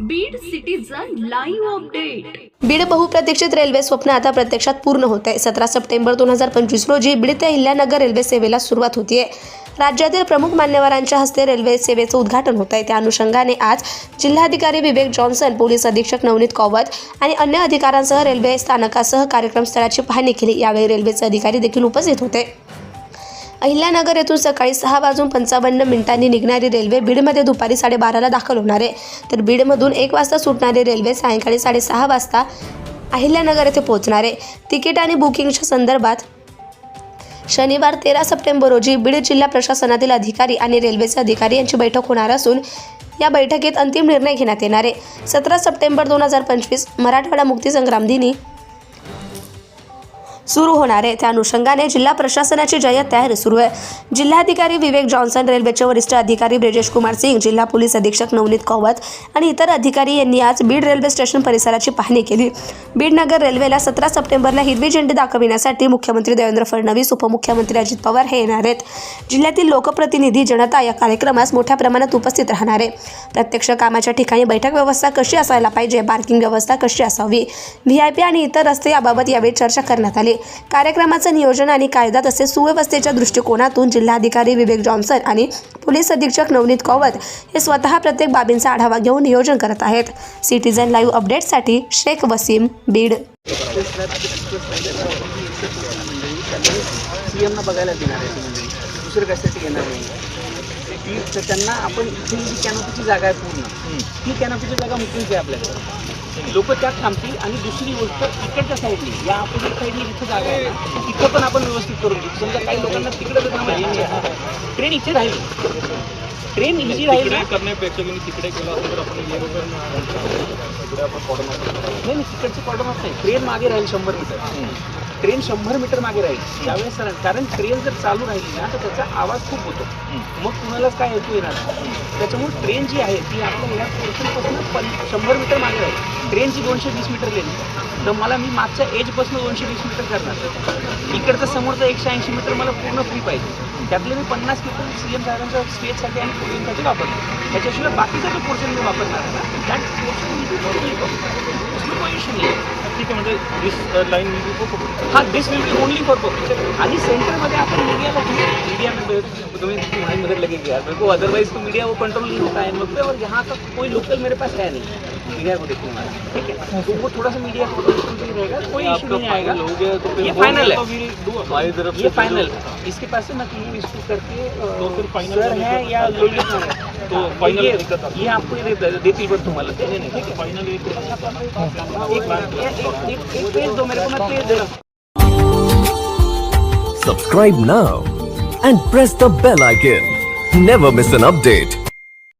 Beed citizen live update Beed बहुप्रतीक्षित railway स्वप्न आता प्रत्यक्षात पूर्ण होत आहे. सतरा सप्टेंबर दोन हजार पंचवीस रोजी बीड ते हिल्यानगर रेल्वे सेवेला सुरुवात होतीये. राज्यातील प्रमुख मान्यवरांच्या हस्ते रेल्वे सेवेचं उद्घाटन होत आहे. त्या अनुषंगाने आज जिल्हाधिकारी विवेक जॉन्सन पोलीस अधीक्षक नवनीत कौवत आणि अन्य अधिकाऱ्यांसह रेल्वे स्थानकासह कार्यक्रम स्थळाची पाहणी केली. यावेळी रेल्वेचे अधिकारी देखील उपस्थित होते. अहिल्यानगर येथून सकाळी सहा वाजून पंचावन्न मिनिटांनी निघणारी रेल्वे बीडमध्ये दुपारी साडेबाराला दाखल होणार आहे. तर बीडमधून एक वाजता सुटणारी रेल्वे सायंकाळी साडेसहा वाजता अहिल्यानगर येथे पोहोचणार आहे. तिकीट आणि बुकिंगच्या संदर्भात शनिवार तेरा सप्टेंबर रोजी बीड जिल्हा प्रशासनातील अधिकारी आणि रेल्वेचे अधिकारी यांची बैठक होणार असून या बैठकीत अंतिम निर्णय घेण्यात येणार आहे. सतरा सप्टेंबर दोन हजार पंचवीस मराठवाडा मुक्तीसंग्राम दिनी सुरू होणार आहे. त्या अनुषंगाने जिल्हा प्रशासनाची जय्यत तयारी सुरू आहे. जिल्हाधिकारी विवेक जॉन्सन रेल्वेचे वरिष्ठ अधिकारी ब्रिजेश कुमार सिंग जिल्हा पोलीस अधीक्षक नवनीत कौवत आणि इतर अधिकारी यांनी आज बीड रेल्वे स्टेशन परिसराची पाहणी केली. बीडनगर रेल्वेला सतरा सप्टेंबरला हिरवी झेंडी दाखविण्यासाठी मुख्यमंत्री देवेंद्र फडणवीस उपमुख्यमंत्री अजित पवार हे येणार आहेत. जिल्ह्यातील लोकप्रतिनिधी जनता या कार्यक्रमास मोठ्या प्रमाणात उपस्थित राहणार आहे. प्रत्यक्ष कामाच्या ठिकाणी बैठक व्यवस्था कशी असायला पाहिजे? पार्किंग व्यवस्था कशी असावी? व्ही आय पी आणि इतर रस्ते याबाबत यावेळी चर्चा करण्यात आली. कार्यक्रमाचं नियोजन आणि कायदा तसेच सुव्यवस्थेच्या दृष्टिकोनातून जिल्हाधिकारी विवेक जॉन्सन आणि पोलीस अधीक्षक नवनीत कौवत हे स्वतः प्रत्येक बाबींचा आढावा घेऊन नियोजन करत आहेत. सिटीजन लाईव्ह अपडेटसाठी शेख वसीम बीड. सीएमना बघायला देणार आहे दुसरं कशासाठी येणार नाही तर त्यांना आपण इथे जी कॅनोपीची जागा आहे पूर्ण ती कॅनोपीची जागा मोकळीच आहे आपल्याकडे. लोक त्यात थांबतील आणि दुसरी गोष्ट इकडच्या साईडनी या अपोजिट साईडनी जिथं जागा आहे ना तिथं पण आपण व्यवस्थित करून देऊ. समजा काही लोकांना तिकडे ट्रेन इथे राहील. ट्रेन इझी राहील ना? करण्यापेक्षा तुम्ही तिकडे केलं असतं तर आपण इकडे आपण कॉर्डन नाही नाही तिकडचं कॉर्डन नाही. ट्रेन मागे राहील शंभर मीटर ट्रेन शंभर मीटर मागे राहील. त्यावेळेस सर कारण ट्रेन जर चालू राहिली ना तर त्याचा आवाज खूप होतो. मग कुणालाच काय ऐकू येणार. त्याच्यामुळे ट्रेन जी आहे ती आपल्या ह्या पोर्शनपासून पण शंभर मीटर मागे राहील. ट्रेनची दोनशे वीस मीटर लेन तर मला मी मागच्या एजपासून दोनशे वीस मीटर करणार. इकडचं समोरचं एकशे ऐंशी मीटर मला पूर्ण फ्री पाहिजे. त्यातले मी पन्नास मीटर सी एम साहेबांच्या स्टेजसाठी आणि पोलिंगसाठी वापरतो त्याच्याशिवाय बाकीचा जो पोर्शन मी वापरणार आहे ना दॅट पोर्शन मी दुसरं इश्यू नाही ठीक आहे म्हणजे this line will be for पकडू हा this will be only for public आणि सेंटरमध्ये आपण मीडियाला मीडिया में तुम्हें तुम्हारी मदद लगेगी यार मेरे को अदरवाइज तो मीडिया वो कंट्रोल नहीं होता है मुझ पे और यहाँ का कोई लोकल मेरे पास है नहीं. मीडिया को देखने वाला ठीक है तो वो थोड़ा सा मीडिया को कंट्रोल रहेगा कोई इशू नहीं आएगा। लोगे तो फिर ये फाइनल दो, है। we'll do हमारी तरफ से ये फाइनल इसके पास से मैं क्यों इसको करके तो फिर वाले है या है। तो final ये आपको ये दे- देतील पण तुम्हाला ठीक है फाइनल एक एक एक- एक एक पेज दो मेरे को मैं पेज दे रहा हूँ। Subscribe now and press the bell icon. Never miss an update.